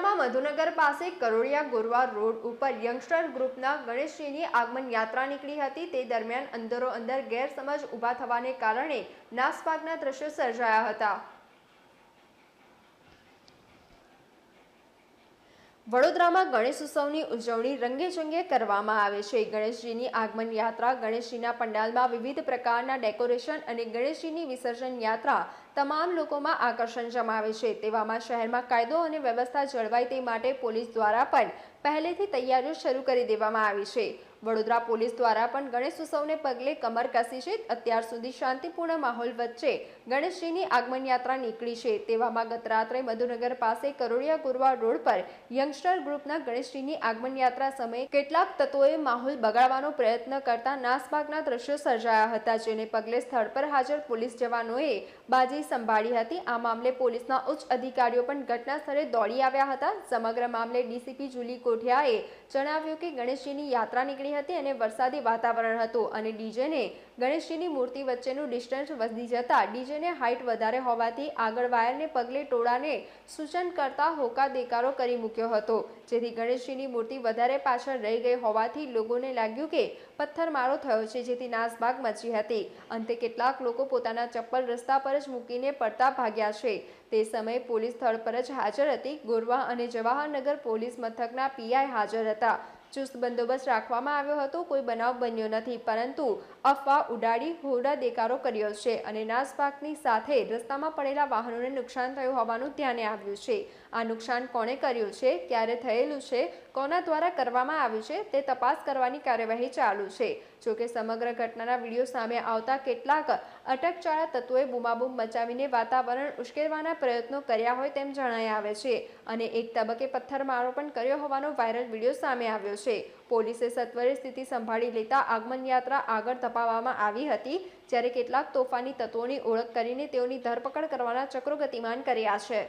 વડોદરામાં મધુનગર પાસે કરોડિયા ગોરવા રોડ ઉપર યંગસ્ટર ગ્રુપના ગણેશજીની આગમન યાત્રા નીકળી હતી. તે દરમિયાન અંદરો અંદર ગેરસમજ ઊભા થવાને કારણે નાસભાગના દ્રશ્યો સર્જાયા હતા. વડોદરામાં ગણેશ ઉત્સવની ઉજવણી રંગેચંગે કરવામાં આવે છે. ગણેશજીની આગમન યાત્રા, ગણેશજીના પંડાલમાં વિવિધ પ્રકારના ડેકોરેશન અને ગણેશજીની વિસર્જન યાત્રા તમામ લોકોમાં આકર્ષણ જમાવે છે. તેવામાં શહેરમાં કાયદો અને વ્યવસ્થા જળવાય તે માટે પોલીસ દ્વારા પણ પહેલેથી તૈયારીઓ શરૂ કરી દેવામાં આવી છે. વડોદરા પોલીસ દ્વારા પણ ગણેશ ઉત્સવને પગલે કમર કસી છે. અત્યાર સુધી શાંતિપૂર્ણ માહોલ વચ્ચે ગણેશજીની આગમન યાત્રા નીકળી છે. તેવામાં ગત મધુનગર પાસે કરોડિયા ગુરવા રોડ પર યંગસ્ટર ગ્રુપના ગણેશજીની આગમન યાત્રા સમયે કેટલાક તત્વોએ માહોલ બગાડવાનો પ્રયત્ન કરતા નાસભાગના દ્રશ્યો સર્જાયા હતા, જેને પગલે સ્થળ પર હાજર પોલીસ જવાનોએ બાજી સંભાળી હતી. આ મામલે પોલીસના ઉચ્ચ અધિકારીઓ પણ ઘટના સ્થળે દોડી આવ્યા હતા. સમગ્ર મામલે ડીસીપી જુલી કોઠિયાએ જણાવ્યું કે ગણેશજીની યાત્રા નીકળી હતી અને વરસાદી વાતાવરણ હતું અને ડીજેને ગણેશજીની મૂર્તિ વચ્ચેનું ડિસ્ટન્સ વધી જતા ડીજેને હાઇટ વધારે હોવાથી આગળ વાયરને પગલે ટોળાને સૂચન કરતા હોકા દેકારો કરી મૂક્યો હતો. જેથી ગણેશજીની મૂર્તિ વધારે પાછળ રહી ગઈ હોવાથી લોકોને લાગ્યું કે પથ્થરમારો થયો છે, જેથી નાસભાગ મચી હતી. અંતે કેટલાક લોકો પોતાના ચપ્પલ રસ્તા પર જ મૂકીને પડતા ભાગ્યા છે. તે સમયે પોલીસ સ્થળ પર જ હાજર હતી. ગોરવા અને જવાહરનગર પોલીસ મથકના પીઆઈ હાજર હતા. ચુસ્ત બંદોબસ્ત રાખવામાં આવ્યો હતો. કોઈ બનાવ બન્યો નથી, પરંતુ અફવા ઉડાડી હોડા દેકારો કર્યો છે અને નાસપાકની સાથે રસ્તામાં પડેલા વાહનોને નુકસાન થયું હોવાનું ધ્યાને આવ્યું છે. આ નુકસાન કોણે કર્યું છે, ક્યારે થયેલું છે, કોના દ્વારા કરવામાં આવ્યું છે, તે તપાસ કરવાની કાર્યવાહી ચાલુ છે. જોકે સમગ્ર ઘટનાના વીડિયો સામે આવતા કેટલાક અટકચાળા તત્વોએ બૂમાબૂમ મચાવીને વાતાવરણ ઉશ્કેરવાના પ્રયત્નો કર્યા હોય તેમ જણાઈ આવે છે. અને એક તબક્કે પથ્થરમારો પણ કર્યો હોવાનો વાયરલ વીડિયો સામે આવ્યો છે પોલીસે સત્વરે સ્થિતિ સંભાળી લેતા આગમન યાત્રા આગળ ધપાવવામાં આવી હતી, જ્યારે કેટલાક તોફાની તત્વોની ઓળખ કરીને તેઓની ધરપકડ કરવાના ચક્રો ગતિમાન કર્યા છે.